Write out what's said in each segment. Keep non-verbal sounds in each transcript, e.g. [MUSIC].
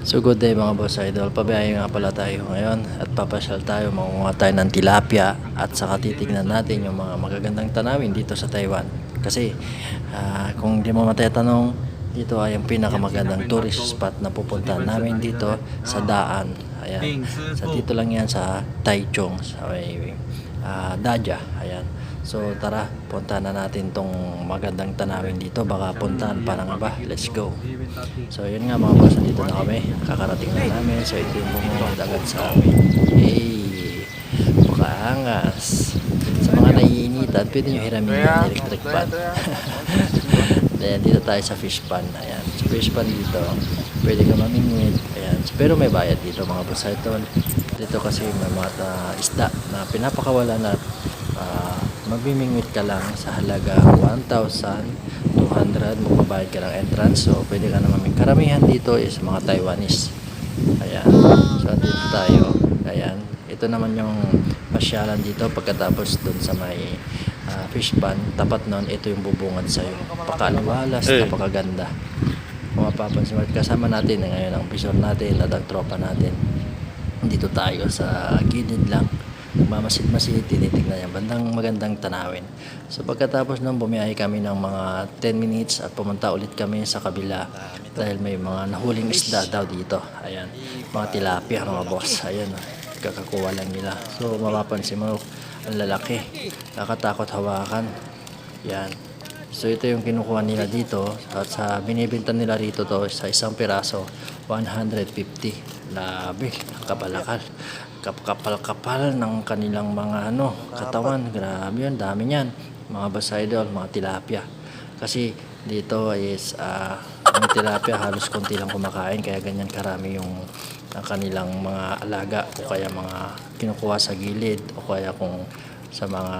So good day mga boss idol. Pabiyahe nga pala tayo ngayon at papasyal tayo mangunga tayo ng tilapia at saka titignan natin yung mga magagandang tanawin dito sa Taiwan. Kasi ah, kung di mo matatanong, dito ay ang pinakamagandang tourist spot na pupuntahan namin dito sa daan. Ayan. Sa dito lang yan sa Taichung, sa may ah, Daja. Ayan. So tara, puntahan na natin tong magandang tanawin dito. Baka puntahan pa nga ba? Let's go. So yun nga mga boss, dito na kami. Kakarating na namin. So ito yung bumubad agad sa amin. Hey! Makaangas. Sa mga naiinitan, pwede nyo hiramin yung electric pan. [LAUGHS] Ayan, dito tayo sa fish pan. Ayan, sa fish pan dito, pwede ka mamingwit. Ayan, pero may bayad dito mga boss idol. Dito kasi may mga ah, isda na pinapakawalan at mamimingwit ka lang sa halaga 1,200 magbabayad ka ng entrance. So pwede ka na maming karamihan dito is mga Taiwanese. Ayan. So dito tayo. Ayan. Ito naman yung pasyalan dito pagkatapos dun sa may ah, fish pan. Tapat nun ito yung bubungad sa'yo. Pakaliwalas Eh. napakaganda. Kung mapapansin mo kasama natin eh, ngayon ang visor natin at ang tropa natin. Dito tayo sa gilid lang nagmamasid-masid, tinitignan yan. Bandang magandang tanawin. So pagkatapos nung bumiyahe kami ng mga 10 minutes at pumunta ulit kami sa kabila dahil may mga nahuling isda daw dito. Ayan, mga tilapia mga boss. Ayan, kakakuha lang nila. So mapapansin mo ang lalaki. Kakatakot hawakan. Yan So ito yung kinukuha nila dito at sa binibenta nila rito to sa isang piraso 150. Labi, kabalakal. Kapal-kapal ng kanilang mga ano, katawan. Grabe yun, dami niyan. Mga basa idol, mga tilapia. Kasi dito is ah ang tilapia halos konti lang kumakain kaya ganyan karami yung ang kanilang mga alaga o kaya mga kinukuha sa gilid o kaya kung sa mga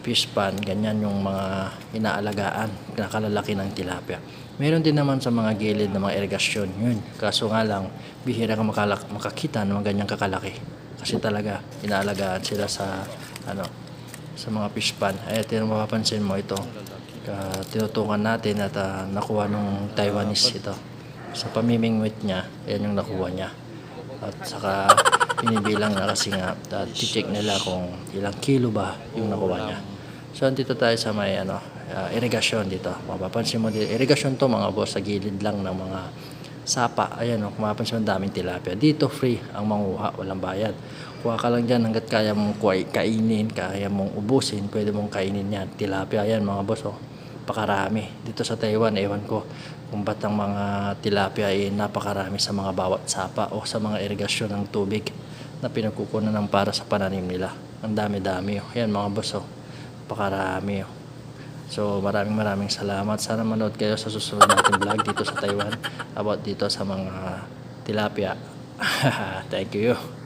fish pan, ganyan yung mga inaalagaan, nakalalaki ng tilapia. Meron din naman sa mga gilid ng mga irigasyon, yun. Kaso nga lang, bihira ka makalak, makakita ng mga ganyang kakalaki. Kasi talaga, inaalagaan sila sa, ano, sa mga fish pan. Ay, ito yung mapapansin mo ito. Ka, tinutukan natin at ah, nakuha nung Taiwanese ito. Sa pamimingwit niya, yan yung nakuha niya. At saka binibilang na kasi nga at check nila kung ilang kilo ba yung nakuha niya. So dito tayo sa may ano, uh, irigasyon dito. Mapapansin mo dito, irigasyon to mga boss sa gilid lang ng mga sapa. Ayan, oh, mapapansin mo daming tilapia. Dito free ang manguha, walang bayad. Kuha ka lang dyan hanggat kaya mong kainin, kaya mong ubusin, pwede mong kainin yan. Tilapia yan mga boss, oh. Pakarami. Dito sa Taiwan, ewan ko kung ba't ang mga tilapia ay napakarami sa mga bawat sapa o sa mga irigasyon ng tubig na pinagkukunan ng para sa pananim nila. Ang dami-dami. Oh. Yan mga boss, oh. Pakarami. Oh. So maraming maraming salamat. Sana manood kayo sa susunod nating vlog dito sa Taiwan about dito sa mga tilapia. [LAUGHS] Thank you.